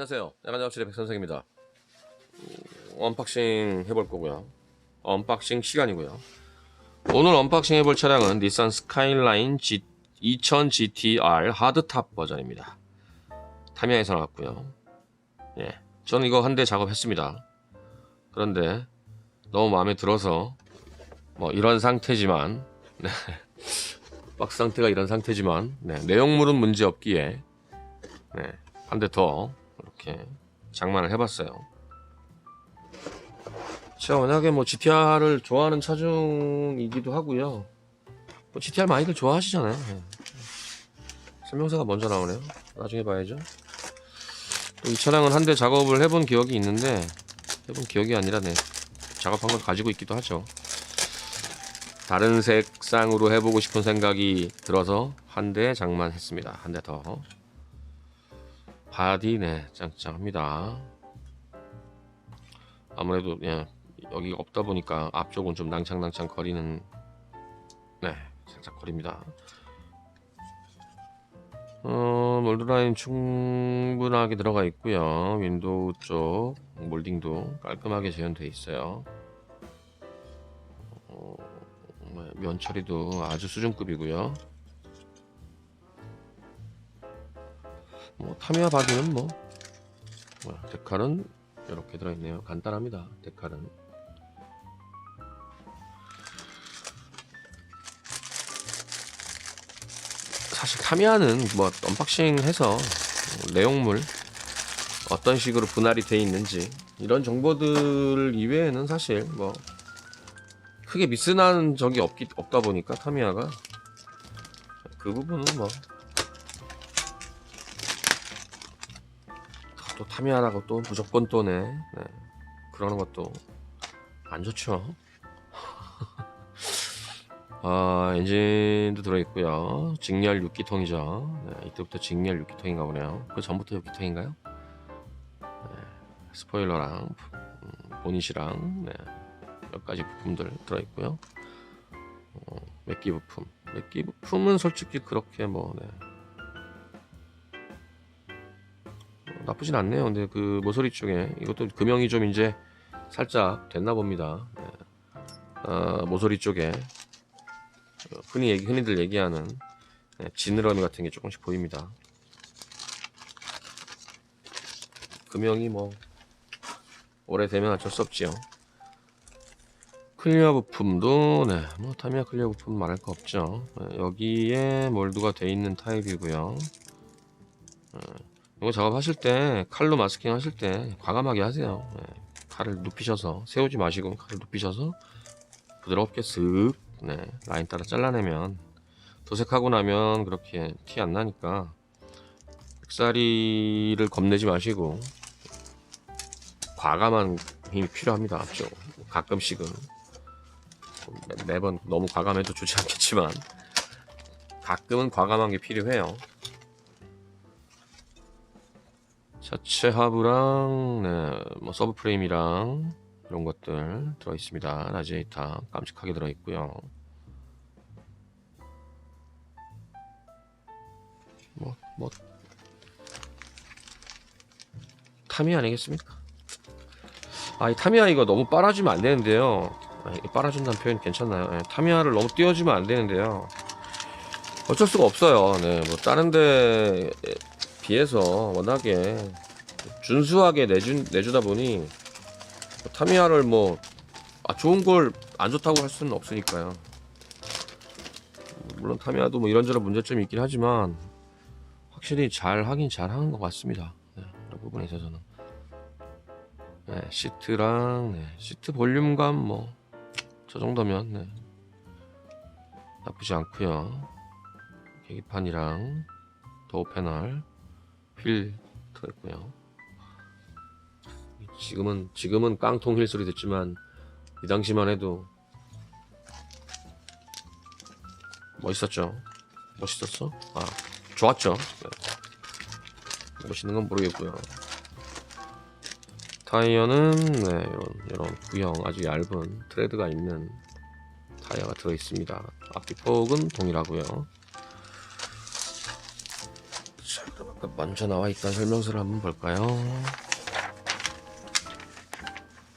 안녕하세요. 야간작업실의 백선생입니다. 음, 언박싱 해볼 거고요. 언박싱 시간이고요. 오늘 언박싱 해볼 차량은 닛산 스카이라인 G, 2000 GTR 하드탑 버전입니다. 타미야에서 나왔고요. 예, 저는 이거 한 대 작업했습니다. 그런데 너무 마음에 들어서 뭐 이런 상태지만 네, 박스 상태가 이런 상태지만 네, 내용물은 문제 없기에 네, 한 대 더 이렇게 장만을 해봤어요. 제가 워낙에 뭐 GTR을 좋아하는 차종이기도 하고요. 뭐 GTR 많이들 좋아하시잖아요. 네. 설명서가 먼저 나오네요. 나중에 봐야죠. 또이 차량은 한 대 작업을 해본 기억이 있는데 해본 기억이 아니라 네 작업한 걸 가지고 있기도 하죠. 다른 색상으로 해보고 싶은 생각이 들어서 한 대 장만했습니다. 한 대 더. 바디 네 짱짱합니다. 아무래도 예, 여기가 없다 보니까 앞쪽은 좀 낭창낭창 거리는 네 살짝 거립니다. 어, 몰드라인 충분하게 들어가 있고요. 윈도우 쪽 몰딩도 깔끔하게 재현되어 있어요. 어, 네, 면 처리도 아주 수준급이고요. 타미야 바디는 뭐 뭐야, 데칼은 이렇게 들어있네요. 간단합니다. 데칼은 사실 타미야는 뭐 언박싱해서 내용물 어떤 식으로 분할이 돼 있는지 이런 정보들 이외에는 사실 뭐 크게 미스난 적이 없기 없다 보니까 타미야가 그 부분은 뭐 또 타미야라고 또 무조건 또네 네. 그러는 것도 안 좋죠. 아 엔진도 들어있고요. 직렬 6기통이죠. 네, 이때부터 직렬 6기통인가 보네요. 그 전부터 6기통인가요? 네, 스포일러랑 음, 보닛이랑 네, 몇 가지 부품들 들어있고요. 어, 맥기 부품. 맥기 부품은 솔직히 그렇게 뭐 네. 나쁘진 않네요. 근데 그 모서리 쪽에 이것도 금형이 좀 이제 살짝 됐나 봅니다. 네. 어, 모서리 쪽에 어, 흔히 얘기, 흔히들 얘기하는 네, 지느러미 같은 게 조금씩 보입니다. 금형이 뭐 오래되면 어쩔 수 없지요. 클리어 부품도 네, 뭐 타미야 클리어 부품 말할 거 없죠. 네, 여기에 몰드가 돼 있는 타입이고요. 네, 이거 작업하실 때 칼로 마스킹 하실 때 과감하게 하세요. 네, 칼을 눕히셔서 세우지 마시고 칼을 눕히셔서 부드럽게 슥 네, 라인 따라 잘라내면 도색하고 나면 그렇게 티 안 나니까 흑사리를 겁내지 마시고 과감한 힘이 필요합니다. 앞쪽. 가끔씩은. 매- 매번 너무 과감해도 좋지 않겠지만 가끔은 과감한 게 필요해요 자체 하부랑 네, 뭐 서브 프레임이랑 이런 것들 들어 있습니다. 라지에이터 깜찍하게 들어 있고요. 뭐, 뭐 타미야 아니겠습니까? 아, 이 타미야 이거 너무 빨아주면 안 되는데요. 아, 이 빨아준다는 표현 괜찮나요? 예, 타미야를 너무 띄워주면 안 되는데요. 어쩔 수가 없어요. 네, 뭐 다른데 비해서 워낙에 준수하게 내준 내주다 보니 뭐 타미야를 뭐 아, 좋은 걸 안 좋다고 할 수는 없으니까요. 물론 타미야도 뭐 이런저런 문제점이 있긴 하지만 확실히 잘 하긴 잘 하는 것 같습니다. 네, 그런 부분에 있어서는 네, 시트랑 네, 시트 볼륨감 뭐 저 정도면 네, 나쁘지 않고요. 계기판이랑 도어 패널 휠 들어있고요. 지금은 지금은 깡통 힐 소리 듣지만 이 당시만 해도 멋있었죠. 멋있었어? 아 좋았죠. 네. 멋있는 건 모르겠고요. 타이어는 네, 이런 이런 구형 아주 얇은 트레드가 있는 타이어가 들어 있습니다. 앞뒤 폭은 동일하고요. 먼저 나와 있던 설명서를 한번 볼까요?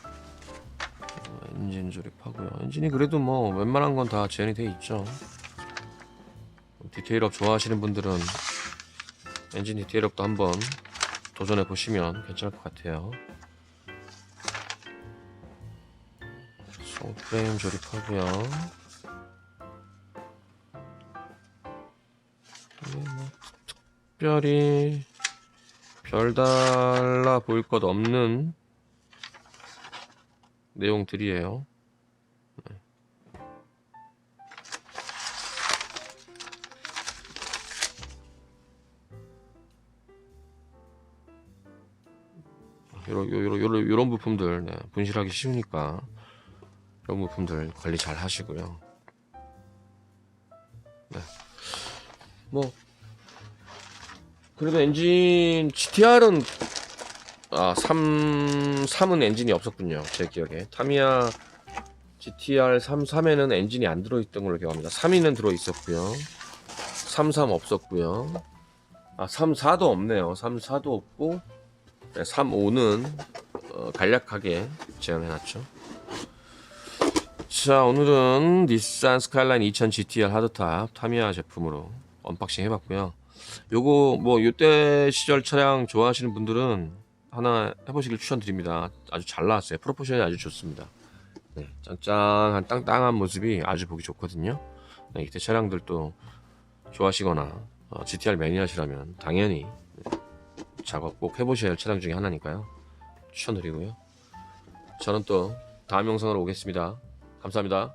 어, 엔진 조립하고요. 엔진이 그래도 뭐 웬만한 건 다 재현이 돼 있죠. 디테일업 좋아하시는 분들은 엔진 디테일업도 한번 도전해 보시면 괜찮을 것 같아요. 송 프레임 조립하고요. 특별히 별달라 보일 것 없는 내용들이에요. 네. 요런, 요런, 요런, 요런 부품들, 네, 분실하기 쉬우니까, 이런 부품들 관리 잘 하시고요. 네. 뭐, 그래도 엔진, GTR은, 아, 3, 3은 엔진이 없었군요. 제 기억에. 타미야 GTR 33에는 엔진이 안 들어있던 걸로 기억합니다. 3위는 들어있었고요. 33 없었고요. 아, 34도 없네요. 34도 없고, 네, 35는 어, 간략하게 제안해놨죠. 자, 오늘은 닛산 스카이라인 2000 GTR 하드탑 타미야 제품으로 언박싱 해봤고요. 요거 뭐 요때 시절 차량 좋아하시는 분들은 하나 해보시길 추천드립니다. 아주 잘 나왔어요. 프로포션이 아주 좋습니다. 네, 짱짱한 땅땅한 모습이 아주 보기 좋거든요. 네, 이때 차량들도 좋아하시거나 어, GTR 매니아시라면 당연히 작업 꼭 해보셔야 할 차량 중에 하나니까요. 추천드리고요. 저는 또 다음 영상으로 오겠습니다. 감사합니다.